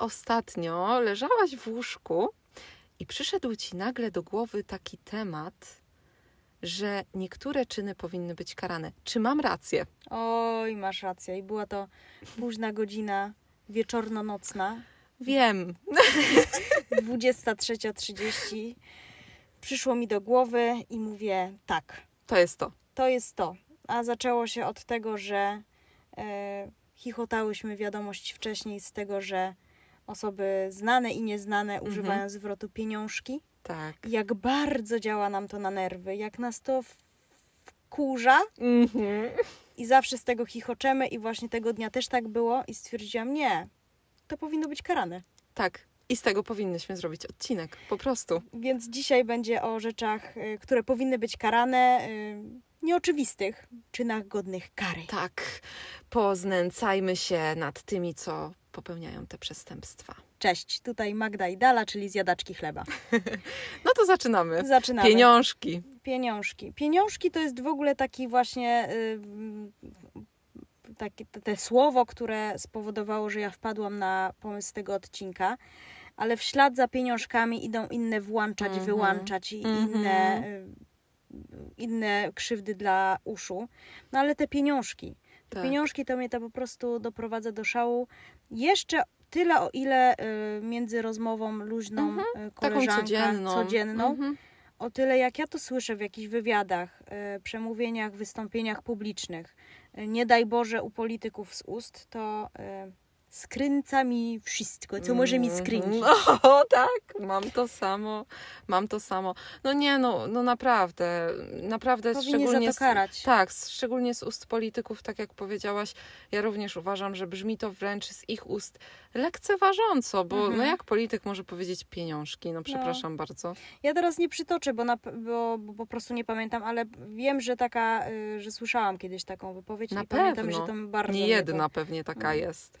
ostatnio leżałaś w łóżku i przyszedł ci nagle do głowy taki temat, że niektóre czyny powinny być karane. Czy mam rację? Oj, masz rację. I była to późna godzina wieczorno-nocna, Wiem. 23.30. Przyszło mi do głowy i mówię tak, To jest to. to jest to. A zaczęło się od tego, że e, chichotałyśmy wiadomość wcześniej z tego, że osoby znane i nieznane używają zwrotu pieniążki. Tak. Jak bardzo działa nam to na nerwy, jak nas to wkurza Mhm. i zawsze z tego chichoczemy i właśnie tego dnia też tak było i stwierdziłam, nie, to powinno być karane. Tak. I z tego powinnyśmy zrobić odcinek. Po prostu. Więc dzisiaj będzie o rzeczach, y, które powinny być karane, y, nieoczywistych, czynach godnych kary. Tak. Poznęcajmy się nad tymi, co popełniają te przestępstwa. Cześć, tutaj Magda i Dala, czyli zjadaczki chleba. No to zaczynamy. Zaczynamy. Pieniążki. Pieniążki. Pieniążki to jest w ogóle taki właśnie y, takie te, słowo, które spowodowało, że ja wpadłam na pomysł tego odcinka. Ale w ślad za pieniążkami idą inne włączać, Mhm. wyłączać i Mhm. inne, y, inne krzywdy dla uszu. No ale te pieniążki. Te Tak. pieniążki to mnie to po prostu doprowadza do szału. Jeszcze tyle, o ile y, między rozmową luźną, Mhm. y, Taką koleżanka codzienną. codzienną Mhm. o tyle jak ja to słyszę w jakichś wywiadach, e, przemówieniach, wystąpieniach publicznych, e, nie daj Boże u polityków z ust, to e, skręca mi wszystko, co może mi Mhm. skręcić. No tak, mam to samo, mam to samo. No nie, no, no naprawdę, naprawdę Powinni szczególnie z- tak, szczególnie z ust polityków, tak jak powiedziałaś, ja również uważam, że brzmi to wręcz z ich ust lekceważąco, bo Mhm. no jak polityk może powiedzieć pieniążki, no przepraszam bardzo. Ja teraz nie przytoczę, bo, na, bo, bo po prostu nie pamiętam, ale wiem, że taka, e, że słyszałam kiedyś taką wypowiedź Na i pamiętam, pewno. że to bardzo Nie jedna pewnie taka Mhm. jest.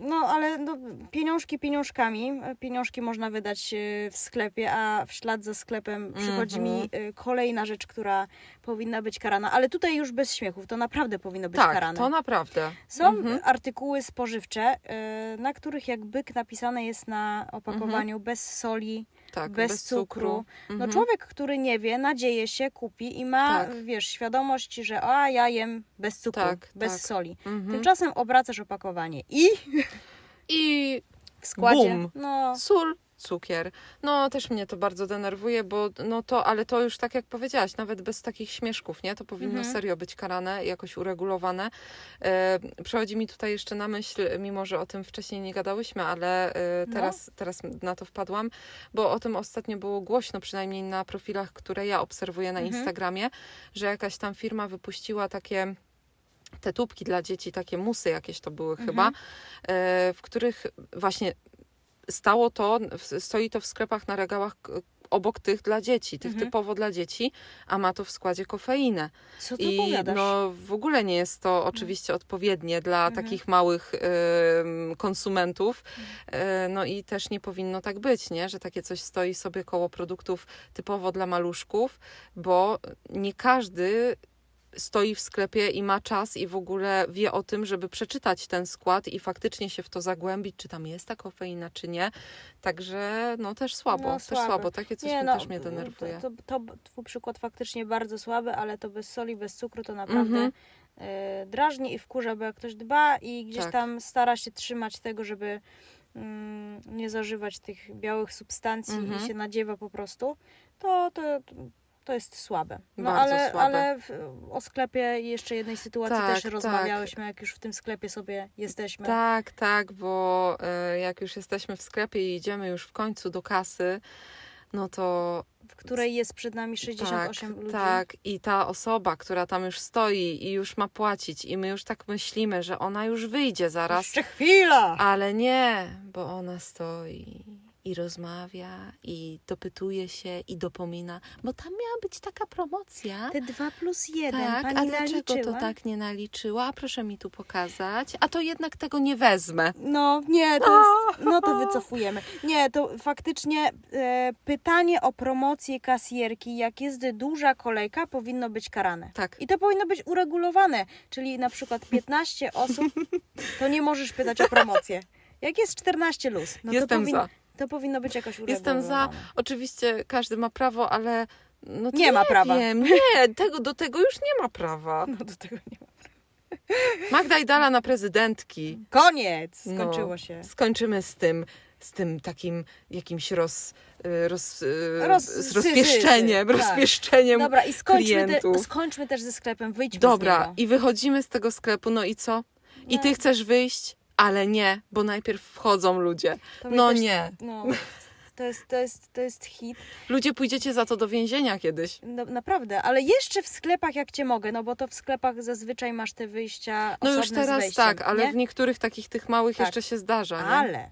No, ale no, pieniążki pieniążkami. Pieniążki można wydać e, w sklepie, a w ślad za sklepem przychodzi Mhm. mi e, kolejna rzecz, która powinna być karana. Ale tutaj już bez śmiechów, to naprawdę powinno być Tak, karane. to naprawdę. Są Mhm. artykuły spożywcze, e, na których jak byk napisane jest na opakowaniu bez soli, Tak, bez, cukru. No Mhm. człowiek, który nie wie, nadzieje się, kupi i ma, Tak. wiesz, świadomość, że a ja jem bez cukru, Tak, bez tak. soli. Mhm. Tymczasem obracasz opakowanie i I w składzie, Bum. no Sól, cukier. No też mnie to bardzo denerwuje, bo no to, ale to już tak jak powiedziałaś, nawet bez takich śmieszków, nie? To powinno Mhm. serio być karane, jakoś uregulowane. E, przychodzi mi tutaj jeszcze na myśl, mimo że o tym wcześniej nie gadałyśmy, ale e, No. teraz, teraz na to wpadłam, bo o tym ostatnio było głośno, przynajmniej na profilach, które ja obserwuję na Mhm. Instagramie, że jakaś tam firma wypuściła takie te tubki dla dzieci, takie musy jakieś to były chyba, Mhm. e, w których właśnie stało to, stoi to w sklepach na regałach obok tych dla dzieci, tych Mhm. typowo dla dzieci, a ma to w składzie kofeinę. Co ty I opowiadasz? no w ogóle nie jest to oczywiście odpowiednie dla Mhm. takich małych em, konsumentów. E, no i też nie powinno tak być, nie? że takie coś stoi sobie koło produktów typowo dla maluszków, bo nie każdy stoi w sklepie i ma czas i w ogóle wie o tym, żeby przeczytać ten skład i faktycznie się w to zagłębić, czy tam jest ta kofeina, czy nie. Także no też słabo, No, też słabo. Takie coś nie, no, też mnie denerwuje. To, to, to twój przykład faktycznie bardzo słaby, ale to bez soli, bez cukru to naprawdę Mhm. e, drażni i wkurza, bo jak ktoś dba i gdzieś Tak. tam stara się trzymać tego, żeby mm, nie zażywać tych białych substancji Mhm. i się nadziewa po prostu, to, to, to jest słabe. No Bardzo ale, słabe. ale w, o sklepie i jeszcze jednej sytuacji Tak, też tak. rozmawiałyśmy, jak już w tym sklepie sobie jesteśmy. Tak, tak, bo e, jak już jesteśmy w sklepie i idziemy już w końcu do kasy, no to w której jest przed nami 68 tak, ludzi. tak. I ta osoba, która tam już stoi i już ma płacić, i my już tak myślimy, że ona już wyjdzie zaraz, Jeszcze chwila! ale nie, bo ona stoi i rozmawia, i dopytuje się, i dopomina, bo tam miała być taka promocja. Te 2 plus 1, Tak, pani a dlaczego naliczyła? to tak nie naliczyła? Proszę mi tu pokazać. A to jednak tego nie wezmę. No, nie, to jest, no to wycofujemy. Nie, to faktycznie e, pytanie o promocję kasjerki, jak jest duża kolejka, powinno być karane. Tak. I to powinno być uregulowane, czyli na przykład 15 osób, to nie możesz pytać o promocję. Jak jest 14 luz, no Jestem to, powin... za. To powinno być jakoś Jestem za. uregulowane. Oczywiście każdy ma prawo, ale no to Nie ma prawa. Wiem. Nie, tego, do tego już nie ma prawa. No do tego nie ma. Magda i Dala na prezydentki. Koniec! No. Skończyło się. Skończymy z tym, z tym takim jakimś roz, y, roz, y, Roz- z rozpieszczeniem, tak. rozpieszczeniem. Dobra, i skończmy, te, skończmy też ze sklepem, wyjdźmy z Dobra, niego. i wychodzimy z tego sklepu, no i co? I No. ty chcesz wyjść, ale nie, bo najpierw wchodzą ludzie. No też- nie. No, to jest, to, jest, to jest hit. Ludzie pójdziecie za to do więzienia kiedyś. No, naprawdę, ale jeszcze w sklepach jak cię mogę, no bo to w sklepach zazwyczaj masz te wyjścia No już teraz wejściem, tak, ale nie? w niektórych takich tych małych Tak. jeszcze się zdarza, nie? Ale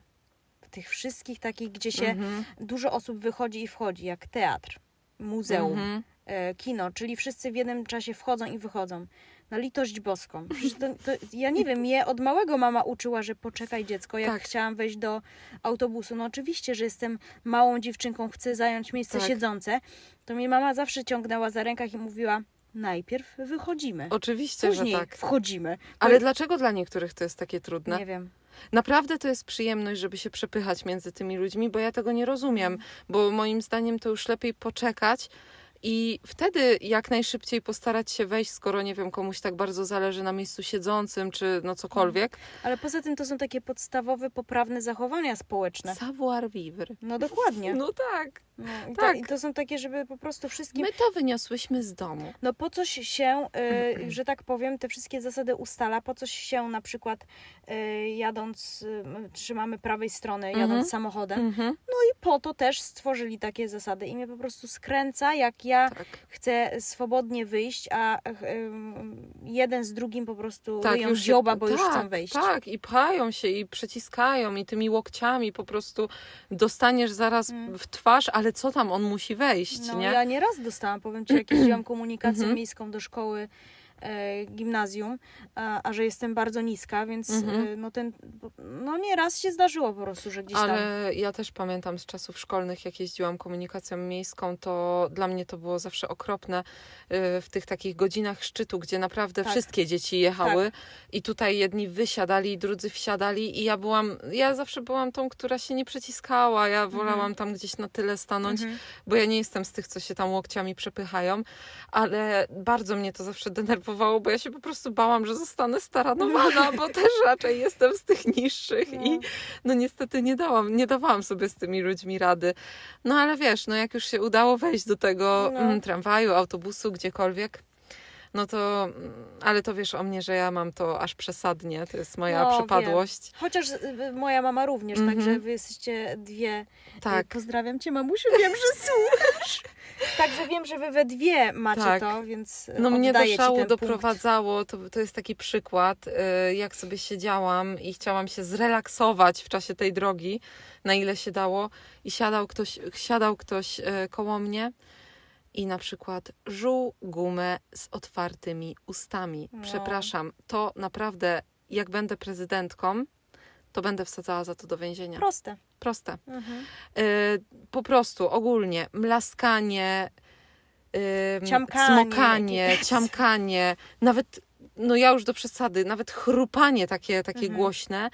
w tych wszystkich takich, gdzie się Mhm. dużo osób wychodzi i wchodzi, jak teatr, muzeum, Mhm. e, kino, czyli wszyscy w jednym czasie wchodzą i wychodzą. Na litość boską. To, to, ja nie wiem, mnie od małego mama uczyła, że poczekaj dziecko, jak Tak. chciałam wejść do autobusu. No oczywiście, że jestem małą dziewczynką, chcę zająć miejsce Tak. siedzące. To mnie mama zawsze ciągnęła za rękach i mówiła, najpierw wychodzimy, Oczywiście, później że tak. wchodzimy. Ale dlaczego dla niektórych to jest takie trudne? Nie wiem. Naprawdę to jest przyjemność, żeby się przepychać między tymi ludźmi, bo ja tego nie rozumiem, Mhm. bo moim zdaniem to już lepiej poczekać i wtedy jak najszybciej postarać się wejść, skoro nie wiem, komuś tak bardzo zależy na miejscu siedzącym czy no cokolwiek. Ale poza tym to są takie podstawowe, poprawne zachowania społeczne. Savoir vivre. No dokładnie. No tak. No, i, tak. ta, I to są takie, żeby po prostu wszystkim My to wyniosłyśmy z domu. No po coś się, y, że tak powiem, te wszystkie zasady ustala, po coś się na przykład y, jadąc, y, trzymamy prawej strony, Mhm. jadąc samochodem. Mhm. I po to też stworzyli takie zasady. I mnie po prostu skręca, jak ja Tak. chcę swobodnie wyjść, a y, jeden z drugim po prostu Tak, ryją już dzioba, bo już tak, chcą wejść. Tak, i pchają się, i przeciskają, i tymi łokciami po prostu dostaniesz zaraz Mm. w twarz, ale co tam, on musi wejść, No nie? ja nieraz dostałam, powiem Ci, jak jeździłam komunikację Mhm. miejską do szkoły gimnazjum, a, a że jestem bardzo niska, więc Mhm. e, no ten, no nieraz się zdarzyło po prostu, że gdzieś tam... Ale ja też pamiętam z czasów szkolnych, jak jeździłam komunikacją miejską, to dla mnie to było zawsze okropne y, w tych takich godzinach szczytu, gdzie naprawdę Tak. wszystkie dzieci jechały i tutaj jedni wysiadali, drudzy wsiadali i ja byłam, ja zawsze byłam tą, która się nie przeciskała, ja wolałam tam gdzieś na tyle stanąć, Mhm. bo ja nie jestem z tych, co się tam łokciami przepychają, ale bardzo mnie to zawsze denerwowało, bo ja się po prostu bałam, że zostanę staranowana, bo też raczej jestem z tych niższych No. i no niestety nie dałam, nie dawałam sobie z tymi ludźmi rady. No ale wiesz, no jak już się udało wejść do tego No. mm, tramwaju, autobusu, gdziekolwiek, no to, mm, ale to wiesz o mnie, że ja mam to aż przesadnie, to jest moja No, przypadłość. Chociaż y, moja mama również, Mhm. także wy jesteście dwie. Tak. Y, Pozdrawiam Cię, mamusiu, wiem, że słuchasz. Także wiem, że Wy we dwie macie Tak. to, więc y, No mnie do szału doprowadzało, to, to jest taki przykład, y, jak sobie siedziałam i chciałam się zrelaksować w czasie tej drogi, na ile się dało i siadał ktoś, siadał ktoś y, koło mnie i na przykład żuł gumę z otwartymi ustami. No. Przepraszam, to naprawdę, jak będę prezydentką, to będę wsadzała za to do więzienia. Proste. Proste. Mhm. Y, po prostu ogólnie mlaskanie, y, Ciamkanie, smokanie, ciamkanie, nawet, no ja już do przesady, nawet chrupanie takie, takie Mhm. głośne.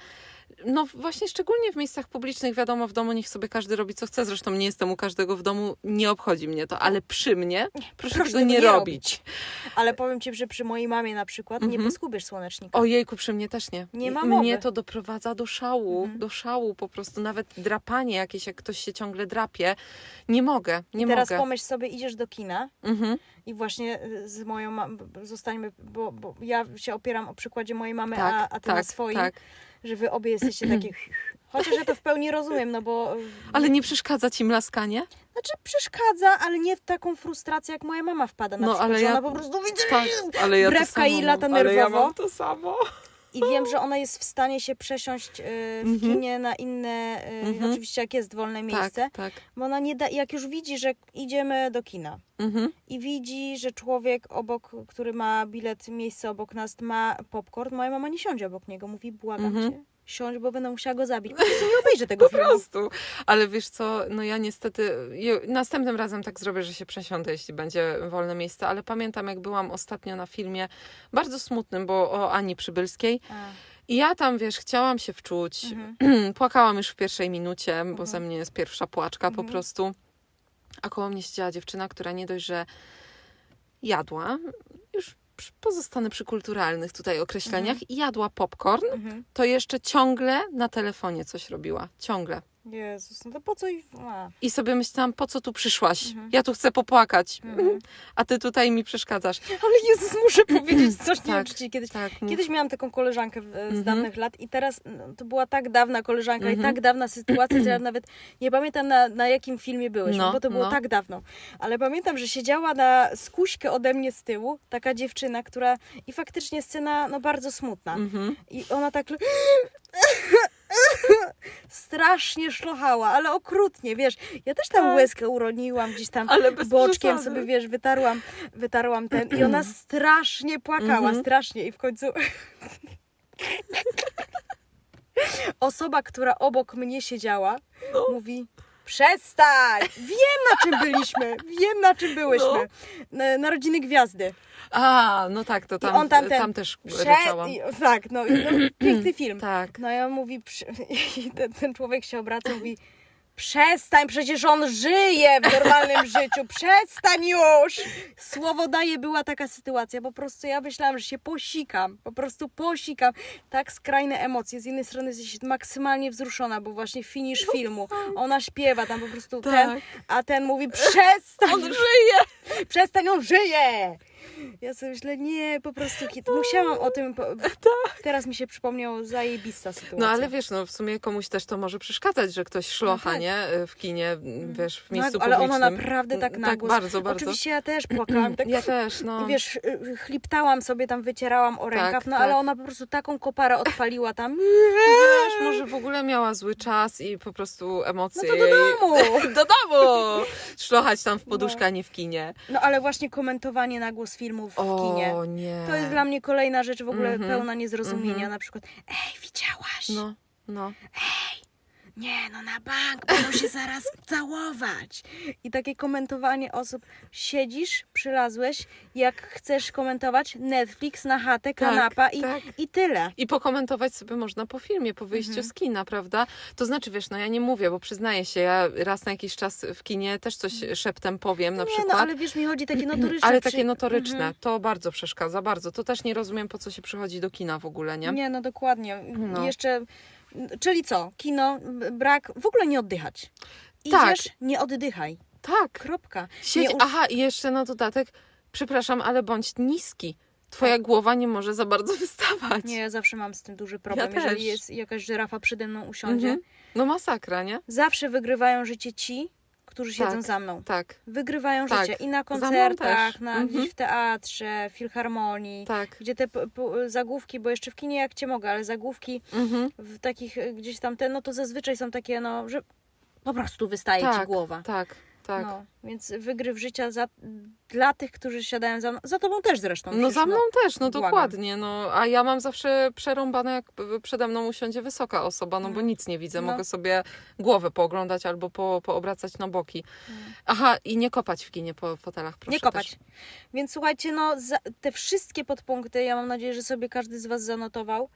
No właśnie szczególnie w miejscach publicznych, wiadomo, w domu niech sobie każdy robi co chce, zresztą nie jestem u każdego w domu, nie obchodzi mnie to, ale przy mnie proszę, Proszę tego nie, robić. Ale powiem Ci, że przy mojej mamie na przykład nie Mhm. poskubiesz słonecznika. Ojejku, przy mnie też nie. Nie ma Mnie to doprowadza do szału, Mhm. do szału po prostu. Nawet drapanie jakieś, jak ktoś się ciągle drapie, nie mogę, nie I teraz mogę. pomyśl sobie, idziesz do kina Mhm. I właśnie y, z moją zostańmy, bo, bo ja się opieram o przykładzie mojej mamy, Tak, a, a ty na tak, swoim, tak. że wy obie jesteście takie... Chociaż ja to w pełni rozumiem, no bo... y, Ale nie przeszkadza ci mlaskanie? Znaczy przeszkadza, ale nie w taką frustrację, jak moja mama wpada na No, przykład, ale ja- ona po prostu widzi Tak, ale ja Brewka i lata mam, ale ja nerwowo. mam to samo. I wiem, że ona jest w stanie się przesiąść y, w Mhm. kinie na inne, y, Mhm. oczywiście jak jest wolne miejsce, Tak, tak. bo ona nie da, jak już widzi, że idziemy do kina, Mhm. i widzi, że człowiek obok, który ma bilet, miejsce obok nas, ma popcorn, moja mama nie siądzie obok niego. Mówi, błagam cię, siądź, bo będę musiała go zabić. Po prostu nie obejrzę tego Po filmu. prostu. Ale wiesz co, no ja niestety, następnym razem tak zrobię, że się przesiądę, jeśli będzie wolne miejsce, ale pamiętam jak byłam ostatnio na filmie, bardzo smutnym, bo o Ani Przybylskiej A, I ja tam, wiesz, chciałam się wczuć. Mhm. Płakałam już w pierwszej minucie, bo Mhm. ze mnie jest pierwsza płaczka po Mhm. prostu. A koło mnie siedziała dziewczyna, która nie dość, że jadła, już pozostanę przy kulturalnych tutaj określeniach, i jadła popcorn, Mhm. to jeszcze ciągle na telefonie coś robiła. Ciągle. Jezus, no to po co. A. I sobie myślałam, po co tu przyszłaś? Mhm. Ja tu chcę popłakać. Mhm. A ty tutaj mi przeszkadzasz. Ale Jezus, muszę powiedzieć coś, nie wiem, Tak. czy ci kiedyś... Tak. Kiedyś miałam taką koleżankę z Mhm. dawnych lat i teraz no, to była tak dawna koleżanka i Mhm. tak dawna sytuacja, że ja nawet nie pamiętam na, na jakim filmie byłeś, No, bo to było no. tak dawno. Ale pamiętam, że siedziała na skuśkę ode mnie z tyłu taka dziewczyna, która i faktycznie scena no bardzo smutna. Mhm. I ona tak strasznie szlochała, ale okrutnie, wiesz. Ja też tam Tak. łezkę uroniłam gdzieś tam Ale boczkiem sobie, wiesz, wytarłam, wytarłam ten i ona strasznie płakała, Mhm. strasznie i w końcu osoba, która obok mnie siedziała, No. mówi przestań, wiem na czym byliśmy, wiem na czym byłyśmy. Na, Narodziny Gwiazdy. A, no tak, to tam, on tam też ryczałam. i- Tak, no, i- no piękny film. Tak. No i on mówi, przy- i ten, ten człowiek się obraca i mówi, przestań, przecież on żyje w normalnym życiu, przestań już! Słowo daje była taka sytuacja, po prostu ja myślałam, że się posikam, po prostu posikam. Tak skrajne emocje, z jednej strony jesteś maksymalnie wzruszona, bo właśnie finisz filmu, ona śpiewa tam po prostu ten, Tak. a ten mówi, przestań, On żyje! przestań, on żyje! Ja sobie myślę, nie, po prostu hit. Musiałam o tym. Po... Teraz mi się przypomniało zajebista sytuacja. No ale wiesz, no w sumie komuś też to może przeszkadzać, że ktoś szlocha, No tak. nie? W kinie, wiesz, w No, miejscu ale publicznym. ona naprawdę tak na Tak, głos. bardzo, bardzo. Oczywiście ja też płakałam. Tak, Ja też, no. Wiesz, y, chliptałam sobie tam, wycierałam o rękaw, Tak, no ale tak. ona po prostu taką koparę odpaliła tam. Wiesz, może w ogóle miała zły czas i po prostu No emocje to do domu! Do domu! Szlochać tam w poduszkę, a nie w kinie. No ale właśnie komentowanie na głos filmów w kinie. O nie. To jest dla mnie kolejna rzecz w ogóle Mhm. pełna niezrozumienia. Mhm. Na przykład, ej, widziałaś? No, no. Nie, no na bank, będą się zaraz całować. I takie komentowanie osób. Siedzisz, przylazłeś, jak chcesz komentować, Netflix na chatę, kanapa i, tak. i tyle. I pokomentować sobie można po filmie, po wyjściu Mhm. z kina, prawda? To znaczy, wiesz, no ja nie mówię, bo przyznaję się, ja raz na jakiś czas w kinie też coś szeptem powiem na nie, przykład. no ale wiesz, mi chodzi takie notoryczne. Ale takie notoryczne, Mhm. to bardzo przeszkadza, bardzo. To też nie rozumiem, po co się przychodzi do kina w ogóle, nie? Nie, no dokładnie. No. Jeszcze, czyli co? Kino, brak, w ogóle nie oddychać. Tak. Idziesz, nie oddychaj. Tak. Kropka. Siedź, u- aha, i jeszcze na dodatek, przepraszam, ale bądź niski. Twoja głowa nie może za bardzo wystawać. Tak. Nie, ja zawsze mam z tym duży problem. też. Jeżeli jest jakaś żyrafa przede mną usiądzie, Mhm. No masakra, nie? zawsze wygrywają życie ci, którzy siedzą Tak. za mną. Tak, Wygrywają Tak. życie i na koncertach, na, Mhm. gdzieś w teatrze, filharmonii, tak. gdzie te zagłówki, bo jeszcze w kinie jak cię mogę, ale zagłówki Mhm. w takich gdzieś tam te, no to zazwyczaj są takie, no, że po prostu wystaje ci Tak, głowa. tak, tak. No, więc wygryw życia za, dla tych, którzy siadają za mną, za tobą też zresztą. No za mną też, no błagam. dokładnie. No, a ja mam zawsze przerąbane, jak przede mną usiądzie wysoka osoba, no bo Mm. nic nie widzę. No. Mogę sobie głowę pooglądać albo po, poobracać na boki. Mm. Aha, i nie kopać w kinie po fotelach, proszę Nie kopać. Też. Więc słuchajcie, no za, te wszystkie podpunkty, ja mam nadzieję, że sobie każdy z Was zanotował,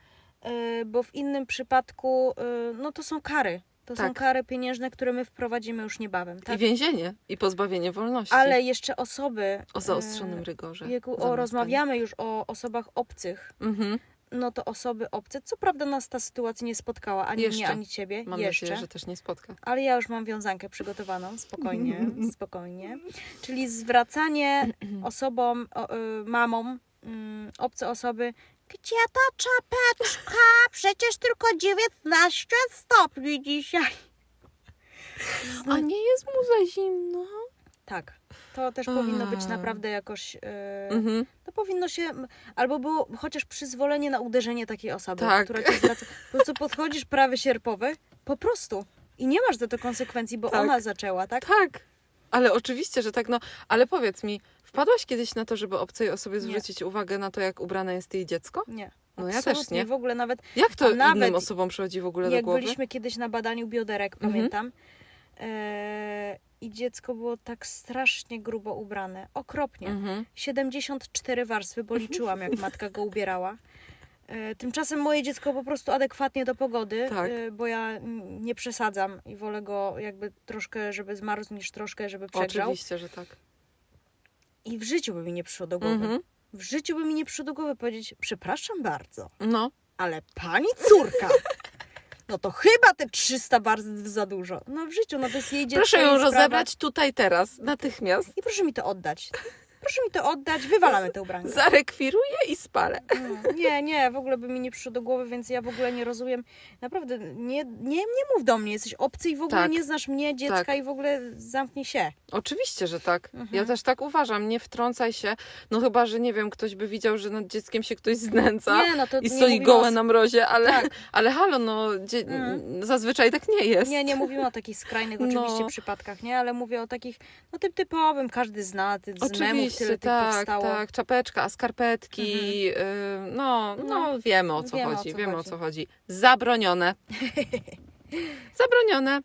yy, bo w innym przypadku, yy, no to są kary. To są Tak. kary pieniężne, które my wprowadzimy już niebawem. I Tak? więzienie, i pozbawienie wolności. Ale jeszcze osoby. O zaostrzonym yy, rygorze. Za o, rozmawiamy już o osobach obcych. Mhm. No to osoby obce. Co prawda nas ta sytuacja nie spotkała, ani mnie, Jeszcze. ani ciebie. Mam jeszcze. nadzieję, że też nie spotka. Ale ja już mam wiązankę przygotowaną, spokojnie, spokojnie. Czyli zwracanie osobom, y, mamom, mm, obce osoby, gdzie ta czapeczka? Przecież tylko 19 stopni dzisiaj. A nie jest mu za zimno? Tak, to też powinno być naprawdę jakoś, y, Mhm. to powinno się, albo było chociaż przyzwolenie na uderzenie takiej osoby, Tak. która ci zwraca. Po prostu podchodzisz prawy sierpowy, po prostu. I nie masz za to konsekwencji, bo Tak. ona zaczęła, tak? Tak. Ale oczywiście, że tak, no. Ale powiedz mi, wpadłaś kiedyś na to, żeby obcej osobie zwrócić uwagę na to, jak ubrane jest jej dziecko? Nie. No ja też nie. W ogóle nawet Jak to nawet innym osobom przychodzi w ogóle do jak głowy? byliśmy kiedyś na badaniu bioderek, Mhm. pamiętam, e, i dziecko było tak strasznie grubo ubrane. Okropnie. Mhm. 74 warstwy, bo liczyłam, jak matka go ubierała. E, Tymczasem moje dziecko po prostu adekwatnie do pogody, Tak. e, bo ja nie przesadzam i wolę go jakby troszkę, żeby zmarzł, niż troszkę, żeby przegrzał. Oczywiście, że tak. I w życiu by mi nie przyszło do głowy. Mhm. W życiu by mi nie przyszło do głowy powiedzieć, przepraszam bardzo, No, ale pani córka, no to chyba te 300 warstw za dużo. No w życiu, no to jest jej dziecko, proszę ją sprawa. rozebrać tutaj, teraz, natychmiast. I proszę mi to oddać. Proszę mi to oddać, wywalamy te ubranka. Zarekwiruję i spalę. Mm, Nie, nie, w ogóle by mi nie przyszło do głowy, więc ja w ogóle nie rozumiem. Naprawdę, nie, nie, nie mów do mnie, jesteś obcy i w ogóle Tak. nie znasz mnie, dziecka Tak. i w ogóle zamknij się. Oczywiście, że tak. Mhm. Ja też tak uważam. Nie wtrącaj się. No chyba, że nie wiem, ktoś by widział, że nad dzieckiem się ktoś znęca Nie, no to i stoi gołe o, na mrozie, ale, Tak. ale halo, no dzie- Mm. zazwyczaj tak nie jest. Nie, nie mówimy o takich skrajnych No. oczywiście przypadkach, nie? Ale mówię o takich, no tym typowym, każdy zna, ty, z memów Oczywiście, tak. Mhm. tak. Czapeczka, a skarpetki, y, no, no, No, wiemy o co wiemy, o chodzi, co wiemy chodzi. o co chodzi. Zabronione. Zabronione.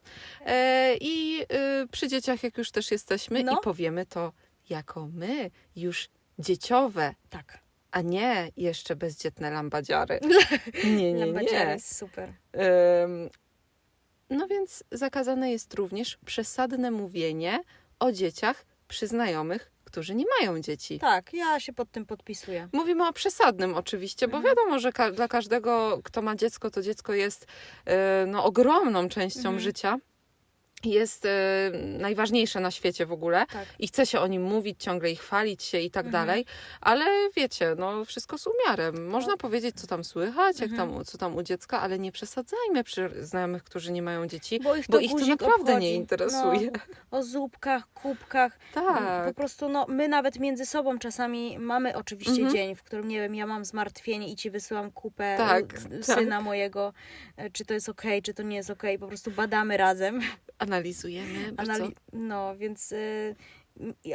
E, I y, przy dzieciach, jak już też jesteśmy, No. i powiemy to jako my, już dzieciowe, Tak, a nie jeszcze bezdzietne lambadziary. Nie, nie, nie. jest super. No więc zakazane jest również przesadne mówienie o dzieciach przy znajomych, którzy nie mają dzieci. Tak, ja się pod tym podpisuję. Mówimy o przesadnym oczywiście, bo Mhm. wiadomo, że ka- dla każdego, kto ma dziecko, to dziecko jest e, no, ogromną częścią Mhm. życia. Jest e, najważniejsze na świecie w ogóle Tak. i chce się o nim mówić ciągle i chwalić się i tak Mhm. dalej, ale wiecie, no wszystko z umiarem. Można No. powiedzieć, co tam słychać, jak Mhm. tam, co tam u dziecka, ale nie przesadzajmy przy znajomych, którzy nie mają dzieci, Bo ich to, bo ich to naprawdę obchodzi. nie interesuje. No, o zupkach, kubkach. Po Tak, prostu no, my nawet między sobą czasami mamy oczywiście Mhm. dzień, w którym nie wiem, ja mam zmartwienie i ci wysyłam kupę Tak, y, tak. syna mojego, e, czy to jest okej, czy to nie jest okej. Po prostu badamy razem. Analizujemy. Anali- no, więc. y,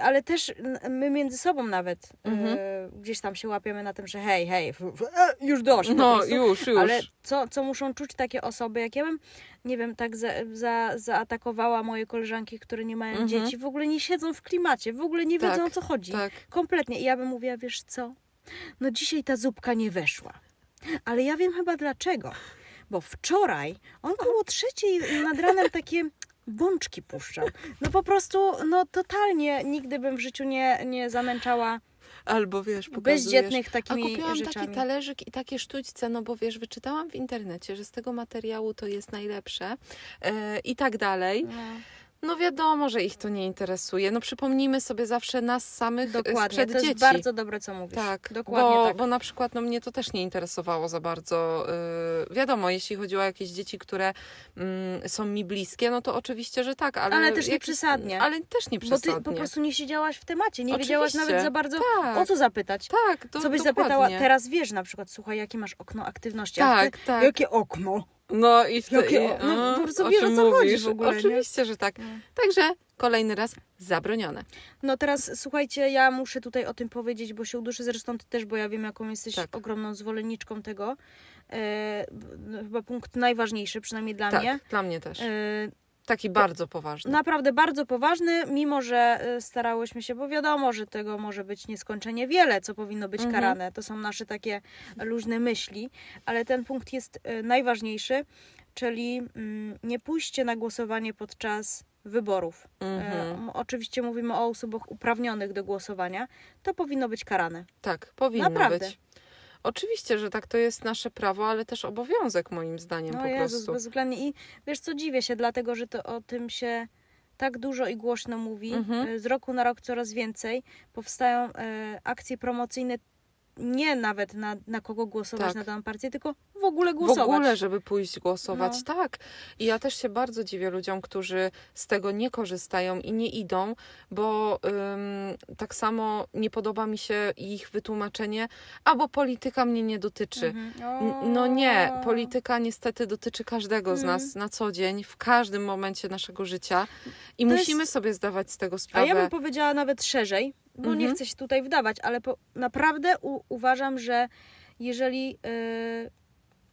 ale też my między sobą nawet y, Mhm. gdzieś tam się łapiemy na tym, że hej, hej, f- f- e, już dość. No już, już. Ale co, co muszą czuć takie osoby, jak ja bym, nie wiem, tak za, za, zaatakowała moje koleżanki, które nie mają Mhm. dzieci, w ogóle nie siedzą w klimacie, w ogóle nie wiedzą Tak, o co chodzi. Tak. Kompletnie. I ja bym mówiła, wiesz co, no dzisiaj ta zupka nie weszła. Ale ja wiem chyba dlaczego. Bo wczoraj on koło trzeciej nad ranem takie bączki puszczał. No po prostu, no totalnie nigdy bym w życiu nie, nie zamęczała Albo wiesz, pokazujesz. bezdzietnych A takimi kupiłam rzeczami. taki talerzyk i takie sztućce, no bo wiesz, wyczytałam w internecie, że z tego materiału to jest najlepsze e, i tak dalej. No. No wiadomo, że ich to nie interesuje. No przypomnijmy sobie zawsze nas samych e, Dokładnie, sprzed to dzieci. jest bardzo dobre, co mówisz. Tak, Dokładnie bo, tak. bo na przykład no, mnie to też nie interesowało za bardzo. Yy, wiadomo, jeśli chodzi o jakieś dzieci, które mm, są mi bliskie, no to oczywiście, że tak, ale, Ale też nie jak- przesadnie. Ale też nie Bo przesadnie. ty po prostu nie siedziałaś w temacie, nie wiedziałaś Oczywiście. nawet za bardzo tak, o co zapytać. tak, to, co byś dokładnie. zapytała, teraz wiesz na przykład, słuchaj, jakie masz okno aktywności. Tak, tak. Jakie okno? No i wtedy. Jakie- i- no, po prostu o czym o co chodzi w ogóle, nie? Oczywiście, że tak. No. Także kolejny raz zabronione. No teraz słuchajcie, ja muszę tutaj o tym powiedzieć, bo się uduszę, zresztą ty też, bo ja wiem, jaką jesteś Tak. ogromną zwolenniczką tego. E, no, chyba punkt najważniejszy, przynajmniej dla tak, mnie. dla mnie też. E, Taki bardzo poważny. naprawdę bardzo poważny, mimo że e, starałyśmy się, bo wiadomo, że tego może być nieskończenie wiele, co powinno być Mhm. karane. To są nasze takie luźne myśli, ale ten punkt jest e, najważniejszy, czyli mm, nie pójście na głosowanie podczas wyborów. E, Mhm. m- oczywiście mówimy o osobach uprawnionych do głosowania. To powinno być karane. Tak, powinno Naprawdę. być. Oczywiście, że tak, to jest nasze prawo, ale też obowiązek moim zdaniem No po Jezus, prostu. bezwzględnie. I wiesz co, dziwię się, dlatego że to o tym się tak dużo i głośno mówi. Mhm. E, Z roku na rok coraz więcej. Powstają e, akcje promocyjne nie nawet na, na kogo głosować Tak. na daną partię, tylko w ogóle W głosować. ogóle, żeby pójść głosować, No. tak. I ja też się bardzo dziwię ludziom, którzy z tego nie korzystają i nie idą, bo ym, tak samo nie podoba mi się ich wytłumaczenie, albo polityka mnie nie dotyczy. Mhm. No nie, polityka niestety dotyczy każdego z Mhm. nas na co dzień, w każdym momencie naszego życia i To musimy jest- sobie zdawać z tego A sprawę. ja bym powiedziała nawet szerzej, bo nie Mhm. chcę się tutaj wdawać, ale po, naprawdę u, uważam, że jeżeli yy,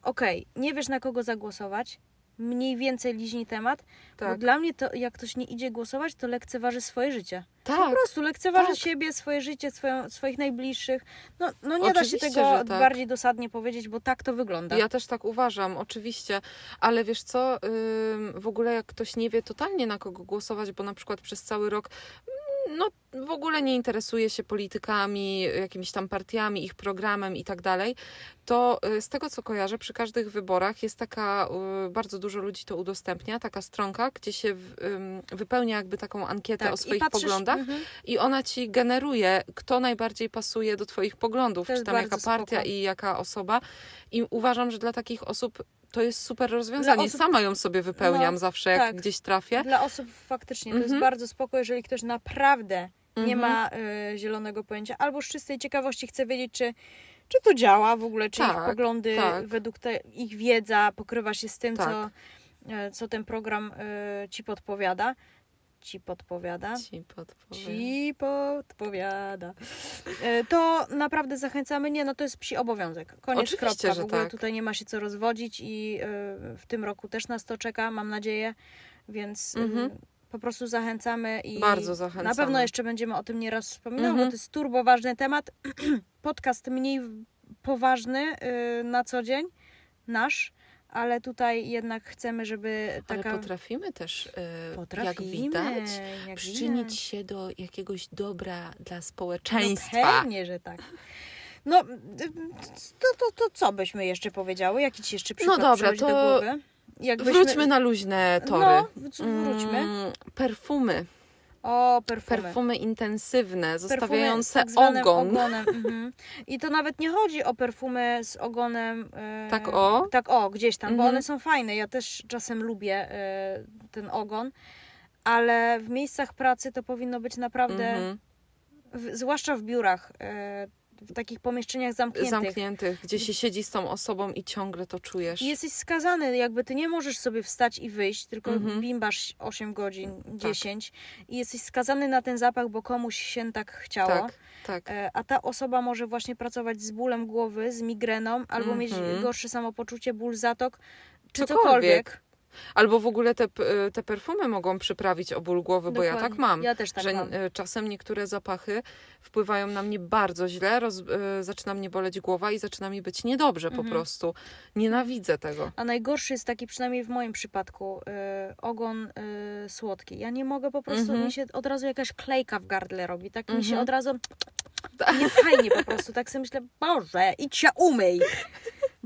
okej, nie wiesz na kogo zagłosować, mniej więcej liźni temat, bo Tak, dla mnie to jak ktoś nie idzie głosować, to lekceważy swoje życie. Po tak. prostu lekceważy tak. siebie, swoje życie, swoją, swoich najbliższych. No, no nie da się Oczywiście, tego tak. bardziej dosadnie powiedzieć, bo tak to wygląda. Ja też tak uważam, oczywiście, ale wiesz co, w ogóle jak ktoś nie wie totalnie na kogo głosować, bo na przykład przez cały rok no w ogóle nie interesuje się politykami, jakimiś tam partiami, ich programem i tak dalej, to y, z tego co kojarzę, przy każdych wyborach jest taka, y, bardzo dużo ludzi to udostępnia, taka stronka, gdzie się wypełnia jakby taką ankietę Tak, o i swoich patrzysz- poglądach Mhm. i ona ci generuje, kto najbardziej pasuje do Twoich poglądów, czy tam jaka partia spoko. i jaka osoba. I uważam, że dla takich osób to jest super rozwiązanie. osób- Sama ją sobie wypełniam No, zawsze, jak tak. gdzieś trafię. Dla osób faktycznie to jest Mhm. bardzo spoko, jeżeli ktoś naprawdę nie Mhm. ma y, zielonego pojęcia, albo z czystej ciekawości chce wiedzieć, czy, czy to działa w ogóle, czy ich Tak, poglądy, tak. według te, ich wiedza pokrywa się z tym, Tak. co, y, co ten program y, ci podpowiada. Ci podpowiada. Ci podpowiem. Ci podpowiada. Y, To naprawdę zachęcamy. Nie, no to jest psi obowiązek. Koniec, Oczywiście, kropka. W ogóle tak. tutaj nie ma się co rozwodzić i y, w tym roku też nas to czeka, mam nadzieję. Więc y, Mhm. po prostu zachęcamy i Bardzo zachęcamy. na pewno jeszcze będziemy o tym nieraz wspominały, Mhm. bo to jest turbo ważny temat. Podcast mniej poważny na co dzień, nasz, ale tutaj jednak chcemy, żeby Ale taka... potrafimy też, jak Potrafimy, widać, jak przyczynić widać. się do jakiegoś dobra dla No społeczeństwa. pewnie, że tak. No, to, to, to co byśmy jeszcze powiedziały? Jaki ci jeszcze przykład dobra, przychodzi to do głowy? Jakbyśmy... Wróćmy na luźne tory. No, wró- wróćmy. Mm, perfumy. O, perfumy. Perfumy intensywne, Perfumy zostawiające tak zwanym ogon. ogonem. Mhm. I to nawet nie chodzi o perfumy z ogonem. e, Tak o? Tak o, gdzieś tam, bo Mhm. one są fajne. Ja też czasem lubię e, ten ogon, ale w miejscach pracy to powinno być naprawdę, Mhm. w, zwłaszcza w biurach, e, w takich pomieszczeniach zamkniętych. zamkniętych, gdzie się siedzi z tą osobą i ciągle to czujesz. I jesteś skazany, jakby ty nie możesz sobie wstać i wyjść, tylko Mhm. bimbasz 8 godzin, 10 i jesteś skazany na ten zapach, bo komuś się tak chciało. tak, tak. E, A ta osoba może właśnie pracować z bólem głowy, z migreną, albo mieć Mhm. gorsze samopoczucie, ból zatok, czy Cokolwiek. cokolwiek. Albo w ogóle te, p- te perfumy mogą przyprawić o ból głowy, bo ja tak Dokładnie. mam. Ja też tak że mam. e, czasem niektóre zapachy wpływają na mnie bardzo źle, roz, e, zaczyna mnie boleć głowa i zaczyna mi być niedobrze po Mhm. prostu. Nienawidzę tego. A najgorszy jest taki, przynajmniej w moim przypadku, e, ogon e, słodki. Ja nie mogę po prostu, Mhm. mi się od razu jakaś klejka w gardle robi. Tak mi się Mhm. od razu nie fajnie po prostu. Tak sobie myślę, Boże, idź się umyj.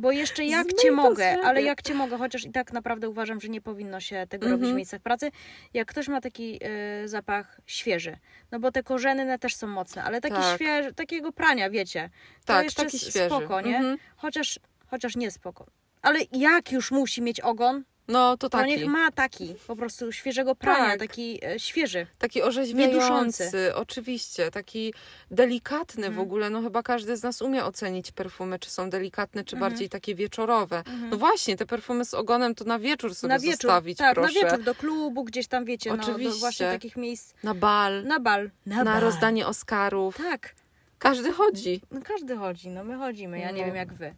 Bo jeszcze jak Zmyj cię mogę, siebie. ale jak cię mogę, chociaż i tak naprawdę uważam, że nie powinno się tego Mhm. robić w miejscach pracy. Jak ktoś ma taki e, zapach świeży, no bo te korzenne też są mocne, ale taki Tak. świeży, takiego prania, wiecie, to Tak, jeszcze taki świeży. spoko, nie? Mhm. Chociaż, chociaż nie spoko. Ale jak już musi mieć ogon, No to to taki. niech ma taki, po prostu świeżego prania, Tak. taki e, świeży. Taki orzeźwiający, oczywiście, taki delikatny w Mhm. ogóle. No chyba każdy z nas umie ocenić perfumy, czy są delikatne, czy Mhm. bardziej takie wieczorowe. Mhm. No właśnie, te perfumy z ogonem to na wieczór sobie na wieczór, zostawić, tak, proszę. na wieczór do klubu, gdzieś tam wiecie, no, do Oczywiście. właśnie takich miejsc. Na bal, Na bal. na, bal. rozdanie Oscarów. Tak, Każdy chodzi. no każdy chodzi, no my chodzimy, ja nie No. wiem jak wy.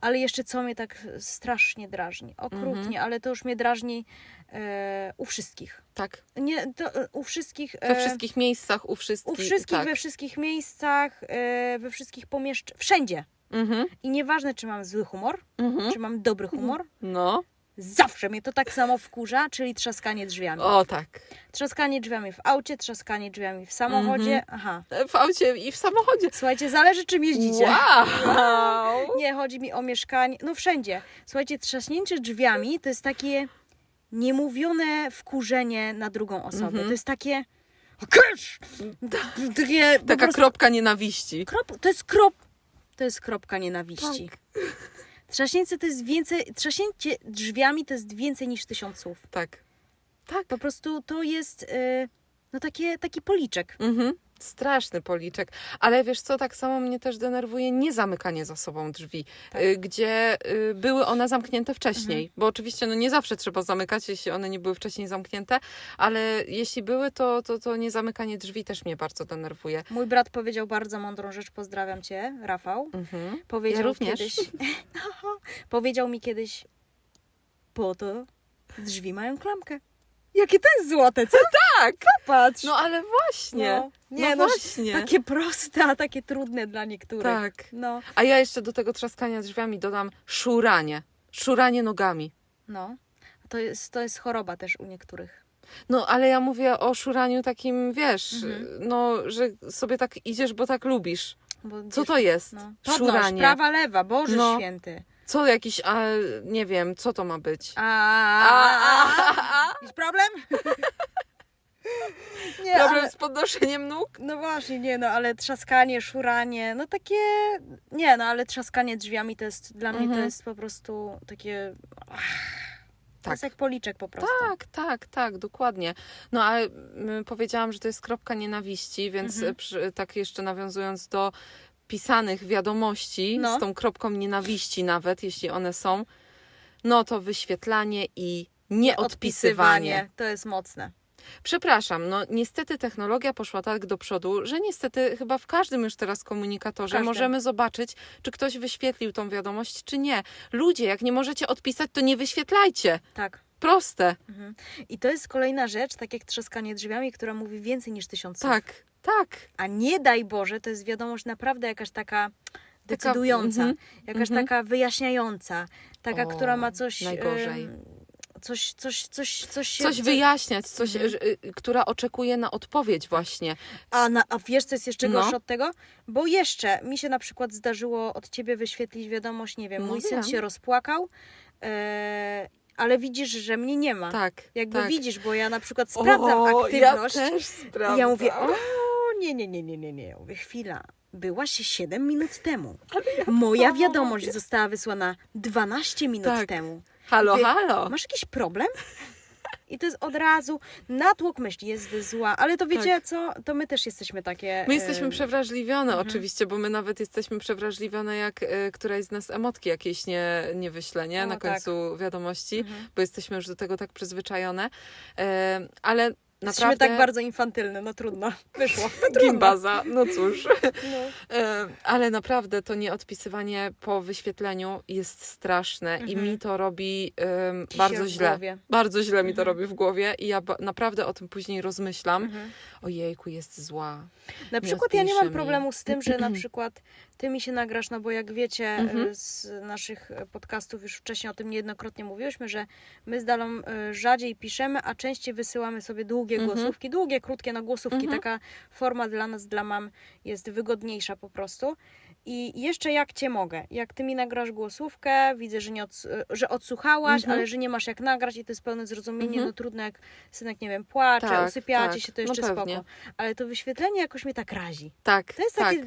Ale jeszcze co mnie tak strasznie drażni, okrutnie, Mhm. ale to już mnie drażni e, u wszystkich. Tak. Nie, to e, u wszystkich. We e, wszystkich miejscach, u wszystkich. U wszystkich, tak. we wszystkich miejscach, e, we wszystkich pomieszczeniach, wszędzie. Mhm, I nieważne, czy mam zły humor, mhm. czy mam dobry humor, No. Zawsze mnie to tak samo wkurza, czyli trzaskanie drzwiami. O tak. Trzaskanie drzwiami w aucie, trzaskanie drzwiami w samochodzie. Mhm. Aha. W aucie i w samochodzie. Słuchajcie, zależy czym jeździcie. Wow! Nie, chodzi mi o mieszkanie, no wszędzie. Słuchajcie, trzaśnięcie drzwiami to jest takie niemówione wkurzenie na drugą osobę. Mhm. To jest takie... Kysz! Takie Taka prostu- kropka nienawiści. Krop, to jest krop, to jest kropka nienawiści. Tak. Trzaśnięcie to jest więcej, trzaśnięcie drzwiami to jest więcej niż tysiąc słów. Tak. Tak. Po prostu to jest y, no takie, taki policzek. Mhm. Straszny policzek. Ale wiesz co, tak samo mnie też denerwuje niezamykanie za sobą drzwi, Tak. y, gdzie y, były one zamknięte wcześniej. Bo oczywiście no, nie zawsze trzeba zamykać, jeśli one nie były wcześniej zamknięte, ale jeśli były, to, to, to niezamykanie drzwi też mnie bardzo denerwuje. Mój brat powiedział bardzo mądrą rzecz, pozdrawiam cię, Rafał. Mhm. Powiedział Ja również. kiedyś. powiedział mi kiedyś po to, Drzwi mają klamkę. Jakie to jest złote, co? Tak! Patrz. No ale właśnie. No, nie, no no, właśnie. Takie proste, a takie trudne dla niektórych. Tak. No, A ja jeszcze do tego trzaskania drzwiami dodam szuranie. Szuranie nogami. no. To jest, to jest choroba też u niektórych. No, ale ja mówię o szuraniu takim, wiesz, Mhm. no, że sobie tak idziesz, bo tak lubisz. Bo Co gdzieś- to jest? No. Podnoś, Szuranie. prawa, lewa, Boże No. święty. Co jakiś, a, nie wiem, co to ma być? A, a, a, a. Jakiś problem? nie, Problem ale, z podnoszeniem nóg? no właśnie, nie no, ale trzaskanie, szuranie, no takie, nie no, ale trzaskanie drzwiami to jest, dla mnie to Mhm. jest po prostu takie, ach, to Tak. jest jak policzek po prostu. Tak, tak, tak, dokładnie. No ale mm, powiedziałam, że to jest kropka nienawiści, więc Mhm. przy, tak jeszcze nawiązując do pisanych wiadomości No. z tą kropką nienawiści nawet, jeśli one są, no to wyświetlanie i nieodpisywanie. To jest mocne. Przepraszam, no niestety technologia poszła tak do przodu, że niestety chyba w każdym już teraz komunikatorze możemy zobaczyć, czy ktoś wyświetlił tą wiadomość, czy nie. Ludzie, jak nie możecie odpisać, to nie wyświetlajcie. Tak. Proste. Mhm. I to jest kolejna rzecz, tak jak trzaskanie drzwiami, która mówi więcej niż tysiąc słów. Tak, tak. A nie daj Boże, to jest wiadomość naprawdę jakaś taka decydująca, mhm, jakaś mhm. taka wyjaśniająca, taka, O, która ma coś... najgorzej. Coś, coś, coś, coś, się- Coś wyjaśniać, coś, Mhm. y, która oczekuje na odpowiedź właśnie. A, na, a wiesz, co jest jeszcze No. gorsze od tego? Bo jeszcze mi się na przykład zdarzyło od ciebie wyświetlić wiadomość, nie wiem, No mój syn wiem. się rozpłakał, e, ale widzisz, że mnie nie ma. Tak, Jakby tak. widzisz, bo ja na przykład sprawdzam o, aktywność. Ja też I sprawdzam. ja mówię, o nie, nie, nie, nie, nie, nie. Ja mówię, chwila. Byłaś 7 minut temu. Moja samo wiadomość mówię. została wysłana 12 minut Tak. temu. Halo, Mówię, halo. Masz jakiś problem? I to jest od razu natłok myśli, jest zła. Ale to wiecie Tak. co? To my też jesteśmy takie... My jesteśmy przewrażliwione mhm. oczywiście, bo my nawet jesteśmy przewrażliwione, jak y, któraś z nas emotki jakieś nie, nie wyśle, nie? O, Na tak. końcu wiadomości, Mhm. bo jesteśmy już do tego tak przyzwyczajone. E, ale Jesteśmy naprawdę... tak bardzo infantylne, no trudno. Wyszło. Trudno. Gimbaza, no cóż. No. E, Ale naprawdę to nieodpisywanie po wyświetleniu jest straszne i Mhm. mi to robi Ci bardzo źle. Bardzo źle mi to Mhm. robi w głowie i ja naprawdę o tym później rozmyślam. Mhm. Ojejku, jest zła. Na przykład ja nie mam problemu z tym, że na przykład ty mi się nagrasz, no bo jak wiecie Mhm. y, z naszych podcastów już wcześniej o tym niejednokrotnie mówiłyśmy, że my z Dalą y, rzadziej piszemy, a częściej wysyłamy sobie długie Mhm. głosówki, długie, krótkie, no głosówki, Mhm. taka forma dla nas, dla mam jest wygodniejsza po prostu. I jeszcze jak cię mogę, jak ty mi nagrasz głosówkę, widzę, że, nie ods- że odsłuchałaś, Mhm. ale że nie masz jak nagrać i to jest pełne zrozumienie, Mhm. no trudno jak synek, nie wiem, płacze, Tak, usypiacie tak. się, to No jeszcze pewnie. spoko. Ale to wyświetlenie jakoś mnie tak razi. Tak, To jest tak. takie.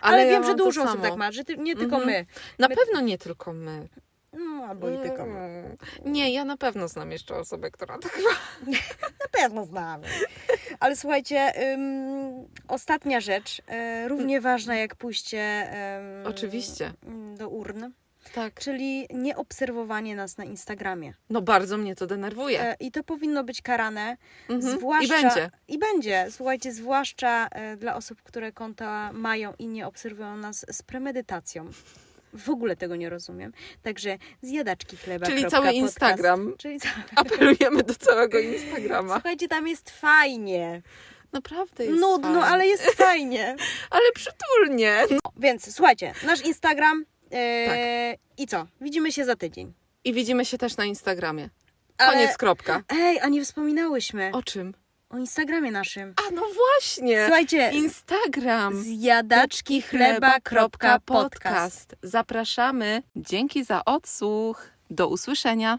Ale, ja wiem, że dużo osób tak ma, że ty, nie tylko Mhm. my. Na My- pewno nie tylko my. No, albo i tylko my. Mm. Nie, ja na pewno znam jeszcze osobę, która tak ma. Na pewno znamy. Ale słuchajcie, ym, ostatnia rzecz, e, równie ważna jak pójście ym, Oczywiście. do urn, Tak. czyli nieobserwowanie nas na Instagramie. No bardzo mnie to denerwuje. E, I to powinno być karane. Mhm. Zwłaszcza, I będzie. I będzie. Słuchajcie, zwłaszcza e, dla osób, które konta mają i nie obserwują nas z premedytacją. W ogóle tego nie rozumiem. Także zjadaczki chleba. Czyli cały podcast. Instagram. Czyli cały... Apelujemy do całego Instagrama. Słuchajcie, tam jest fajnie. Naprawdę jest Nudno, fajnie. ale jest fajnie. Ale przytulnie. Więc słuchajcie, nasz Instagram. E, Tak. I co? Widzimy się za tydzień. I widzimy się też na Instagramie. Ale- Koniec, kropka. Ej, a nie wspominałyśmy O czym? O Instagramie naszym. A no właśnie. Słuchajcie, Instagram. zjadaczki chleba. kropka podcast. Zapraszamy. Dzięki za odsłuch. Do usłyszenia.